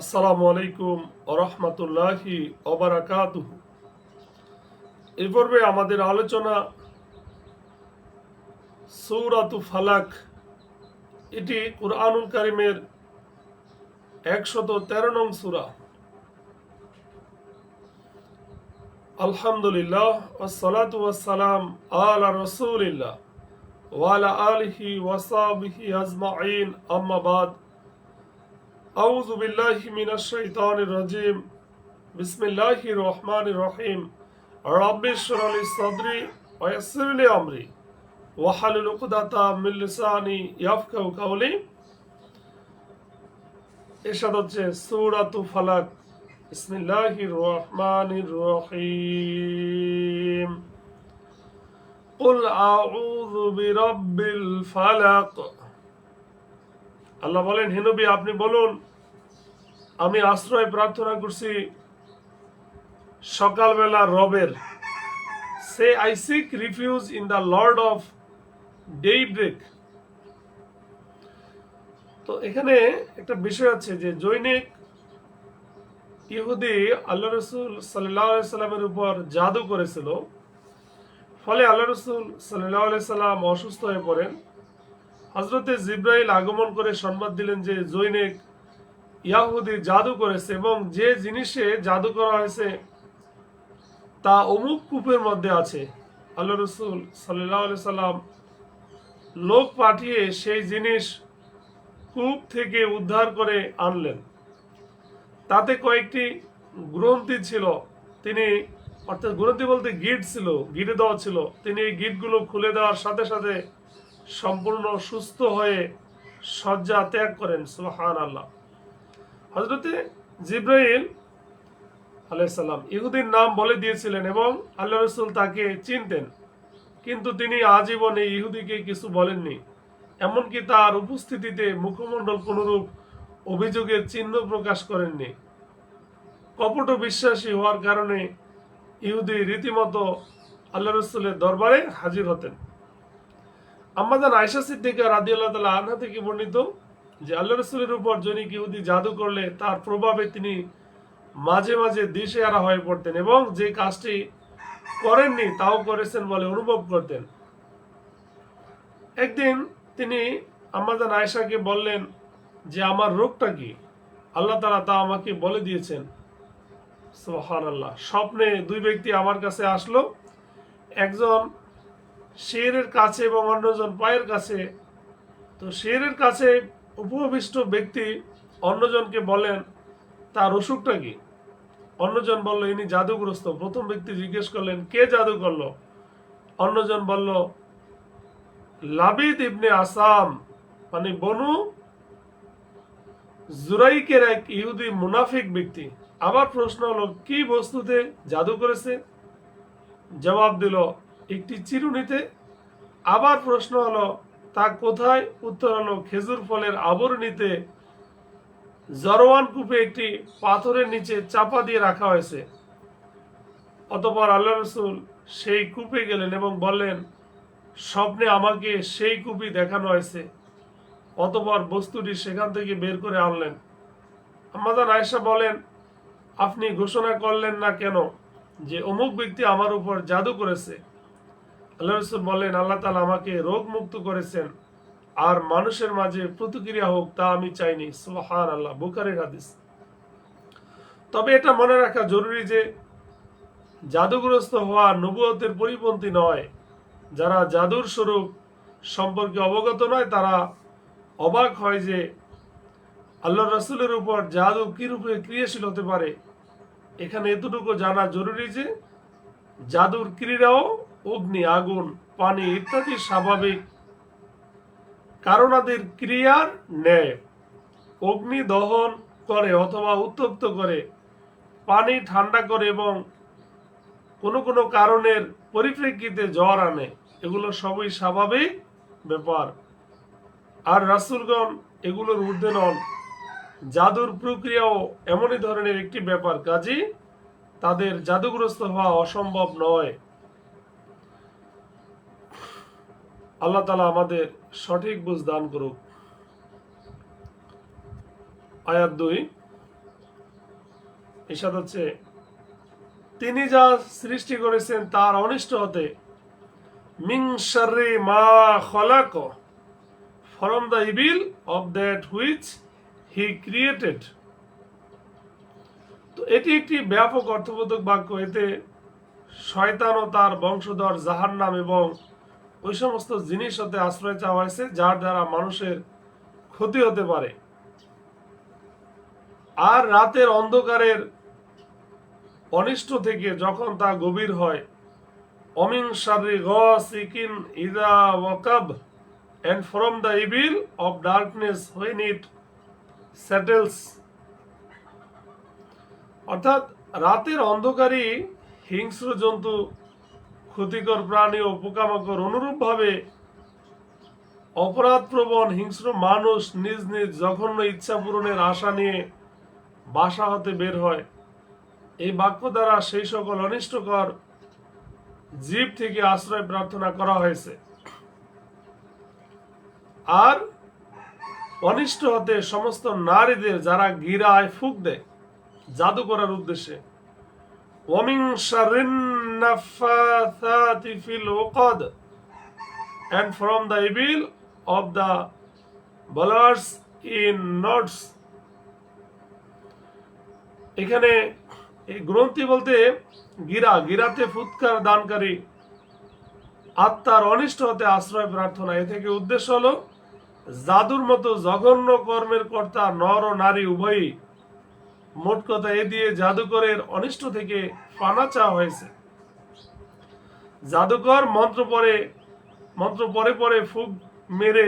আসসালামু আলাইকুম ওরহমতুল্লাহি ওবরাকাতুহু এই পর্বে আমাদের আলোচনা সৌরাতু ফালাক। এটি কুরআনুল কারিমের একশত তেরো নং সুরা। আলহামদুলিল্লাহ আসসালাতু ওয়াসসালাম আলা রসুলিল্লাহ ওয়ালা আলিহি ওয়াসাবিহি আজমাইন। আম্মা বাদ أعوذ بالله من الشيطان الرجيم بسم الله الرحمن الرحيم رب اشرح لي صدري ويسر لي أمري واحلل عقدة من لساني يفقهوا قولي এরশাদ হচ্ছে সূরাতু ফালাক বিসমিল্লাহির রহমানির রহিম قل أعوذ برب الفلق আল্লাহ বলেন হেনবি আপনি বলুন আমি আশ্রয় প্রার্থনা করছি সকালবেলা রবের। সে I seek refuge in the lord of day break এখানে একটা বিষয় আছে যে জৈনিক ইহুদি আল্লাহ রসুল সাল্লামের উপর জাদু করেছিল। ফলে আল্লাহ রসুল সাল্লাম অসুস্থ হয়ে পড়েন। হজরতে জিব্রাইল আগমন করে সংবাদ দিলেন যে জৈনিক ইয়াহুদি জাদু করেছে এবং যে জিনিসে জাদু করা হয়েছে তা অমুক কূপের মধ্যে আছে। আল্লাহ রসুল সাল্লাহ সাল্লাম লোক পাঠিয়ে সেই জিনিস কূপ থেকে উদ্ধার করে আনলেন। তাতে কয়েকটি গ্রন্থি ছিল। তিনি অর্থাৎ গ্রন্থি বলতে গিট ছিল, গিটে দেওয়া ছিল। তিনি এই গিটগুলো খুলে দেওয়ার সাথে সাথে সম্পূর্ণ সুস্থ হয়ে শয্যা ত্যাগ করেন সুহান আল্লাহ হজরতে জিব্রাইল আলাইসাল্লাম ইহুদির নাম বলে দিয়েছিলেন এবং আল্লাহ রসুল তাকে চিনতেন। কিন্তু তিনি আজীবনে ইহুদিকে কিছু বলেননি। এমনকি তার উপস্থিতিতে মুখমণ্ডল কোনরূপ অভিযোগের চিহ্ন প্রকাশ করেননি। কপট বিশ্বাসী হওয়ার কারণে ইহুদি রীতিমতো আল্লাহ রসুলের দরবারে হাজির হতেন। আমাদের আয়সা সিদ্দিকা রাদি আল্লাহ তালা আনহা থেকে বর্ণিত যে আল্লাহ রসুলের উপর জনিক ইহুদি জাদু করলে, তার প্রভাবে তিনি মাঝে মাঝে দিশে আরা হয়ে পড়তেন এবং যে কাজটি করেননি, তাও করেছেন বলে অনুভব করতেন। একদিন তিনি আমাদের আয়সাকে বললেন যে, আমার রোগটা কি? আল্লাহ তালা তা আমাকে বলে দিয়েছেন। সোহান আল্লাহ স্বপ্নে দুই ব্যক্তি আমার কাছে আসলো। একজন শেরের কাছে এবং অন্যজন পায়ের কাছে। তো শেরের কাছে উপবিষ্ট ব্যক্তি অন্যজনকে বলেন, তার অসুখটা কি? অন্যজন বলল, ইনি জাদুগ্রস্ত। প্রথম ব্যক্তি জিজ্ঞেস করলেন, কে জাদু করল? অন্যজন বলল, লাবিদ ইবনে আসাম। মানে বনু জুরাইকের এক ইহুদি মুনাফিক ব্যক্তি। আবার প্রশ্ন হলো, কি বস্তুতে জাদু করেছে? জবাব দিল, একটি চিরুনিতে। আবার প্রশ্ন হলো তা কোথায়? উত্তর হলো, খেজুর ফলের আবরণীতে জরওয়ান কূপে একটি পাথরের নিচে চাপা দিয়ে রাখা হয়েছে। অতপর আল্লাহ রসুল সেই কূপে গেলেন এবং বললেন, স্বপ্নে আমাকে সেই কূপই দেখানো হয়েছে। অতপর বস্তুটি সেখান থেকে বের করে আনলেন। আমাদের আয়সা বলেন, আপনি ঘোষণা করলেন না কেন যে অমুক ব্যক্তি আমার উপর জাদু করেছে? আল্লাহ রসুল বললেন, আল্লাহ তালা আমাকে রোগ মুক্ত করেছেন আর মানুষের মাঝে প্রতিক্রিয়া হোক তা আমি চাইনি। সুহান আল্লাহ বুকারের হাদিস। তবে এটা মনে রাখা জরুরি যে জাদুগ্রস্ত হওয়া নবুয়তের পরিপন্থী নয়। যারা জাদুর স্বরূপ সম্পর্কে অবগত নয়, তারা অবাক হয় যে আল্লাহ রসুলের উপর জাদু কিরূপে ক্রিয়াশীল হতে পারে। এখানে এতটুকু জানা জরুরি যে জাদুর ক্রীড়াও অগ্নি, আগুন, পানি ইত্যাদি স্বাভাবিক। কারণাদের ক্রিয়ার ন্যায়। অগ্নি দহন করে অথবা উত্তপ্ত করে, পানি ঠান্ডা করে এবং কোনো কোনো কারণের পরিপ্রেক্ষিতে জ্বর আনে। এগুলো সবই স্বাভাবিক ব্যাপার। আর রাসুলগণ এগুলোর ঊর্ধ্বে নন। জাদুর প্রক্রিয়াও এমনই ধরনের একটি ব্যাপার, কাজী, তাদের জাদুগ্রস্ত হওয়া অসম্ভব নয়। আল্লাহ তালা আমাদের সঠিক বুঝ দান করুক। আয়াত দুই। এসাদ হচ্ছে, তিনি যা সৃষ্টি করেছেন তার অনিষ্ট হতে মিং মা খলাক, from the evil of that which he created. তো এটি একটি ব্যাপক অর্থবোধক বাক্য, এতে শয়তান ও তার বংশধর জাহান্নাম এবং ওই সমস্ত জিনিস হতে আশ্রয় চাওয়া হয়েছে, যার দ্বারা মানুষের ক্ষতি হতে পারে। আর রাতের অন্ধকারের অনিষ্ট থেকে যখন তা গভীর হয়, অমিং শারি গিকিন ইদা ওয়াকাব and from the evil of darkness when it settles অর্থাৎ রাতের অন্ধকারই হিংস্র জন্তু ক্ষতিকর প্রাণী ও পোকামাকড় অনুরূপভাবে অপরাধ প্রবণ হিংস্র মানুষ নিজ নিজ জঘন্য ইচ্ছা পূরণের আশা নিয়ে বাসা হতে বের হয়। এই বাক্য দ্বারা সেই সকল অনিষ্টকর জীব থেকে আশ্রয় প্রার্থনা করা হয়েছে। আর অনিষ্ট হতে সমস্ত নারীদের যারা গিরায় ফুক দেয়, জাদু করার উদ্দেশ্যে। ওমিং শারিন নাফাথাতি ফিল উকদ and from the evil of the ballers in knots এখানে এই গ্রন্থি বলতে গিরা, গিরাতে ফুৎকার দানকারী, আত্মার অনিষ্ট হতে আশ্রয়, প্রার্থনা। এ থেকে উদ্দেশ্য হলো, জাদুর মতো জঘন্য কর্মের কর্তা নর ও নারী, উভয়ই মোট কথা এ দিয়ে জাদুকরের অনিষ্ট থেকে পানা চাওয়া হয়েছে। জাদুকর মন্ত্র পরে মন্ত্র পরে পরে ফুক মেরে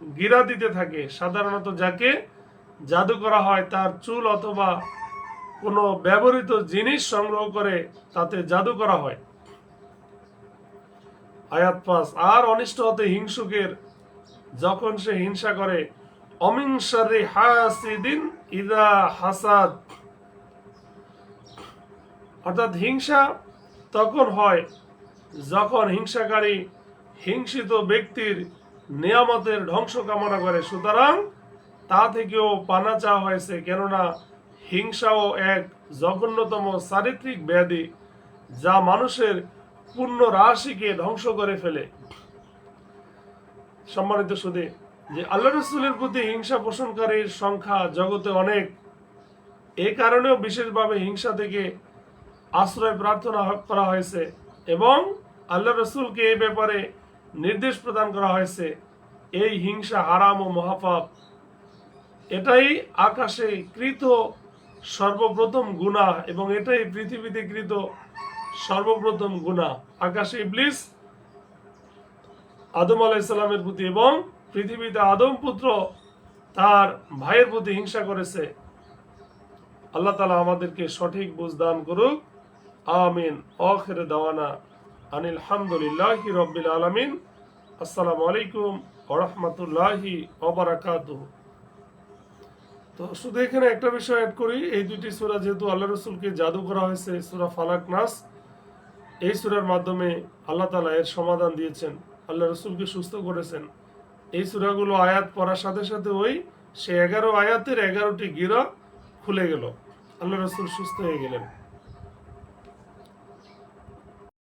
গিরা দিতে থাকে। সাধারণত যাকে জাদু করা হয় তার চুল অথবা কোনো ব্যবহৃত জিনিস সংগ্রহ করে তাতে জাদু করা হয়। আয়াত পাস আর অনিষ্ট হতে হিংসুকের যখন সে হিংসা করে অমিংসারি হাসিদিন ইদা হাসাদ অর্থাৎ হিংসা তখন হয় যখন হিংসাকারী হিংসিত ব্যক্তির নিয়ামতের ধ্বংস কামনা করে। সুতরাং তা থেকেও পানা চাওয়া হয়েছে, কেননা হিংসাও এক জঘন্যতম চারিত্রিক ব্যাধি যা মানুষের পূর্ণ রাশিকে ধ্বংস করে ফেলে। সম্মানিত সুদে, যে আল্লাহ রসুলের প্রতি হিংসা পোষণকারীর সংখ্যা জগতে অনেক এই কারণেও বিশেষভাবে হিংসা থেকে আশ্রয় প্রার্থনা করা হয়েছে এবং আল্লাহ রসুলকে এই ব্যাপারে নির্দেশ প্রদান করা হয়েছে। এই হিংসা হারাম ও মহাপাপ, এটাই আকাশে কৃত সর্বপ্রথম গুণা এবং এটাই পৃথিবীতে কৃত সর্বপ্রথম গুণা আকাশে ইবলিস আদম আলাইসাল্লামের প্রতি এবং পৃথিবীতে আদম পুত্র তার ভাইয়ের প্রতি হিংসা করেছে। আল্লাহ তালা আমাদেরকে সঠিক বুঝ দান করুক। আমিন। অখের দাওয়ানা আনিল হামদুলিল্লাহ রব্বিল আলমিন। আসসালামু আলাইকুম ওরহমতুল্লাহি ওবরাকাতুহ তো শুধু এখানে একটা বিষয় অ্যাড করি, এই দুটি সূরা যেহেতু আল্লাহ রসুলকে জাদু করা হয়েছে, সূরা ফালাক নাস, এই সূরার মাধ্যমে আল্লাহ তালা এর সমাধান দিয়েছেন আল্লাহ রসুলকে সুস্থ করেছেন। এই সূরাগুলো আয়াত পড়ার সাথে সাথে ওই সে এগারো আয়াতের এগারোটি গিরা খুলে গেল। আল্লাহ রসুল সুস্থ হয়ে গেলেন।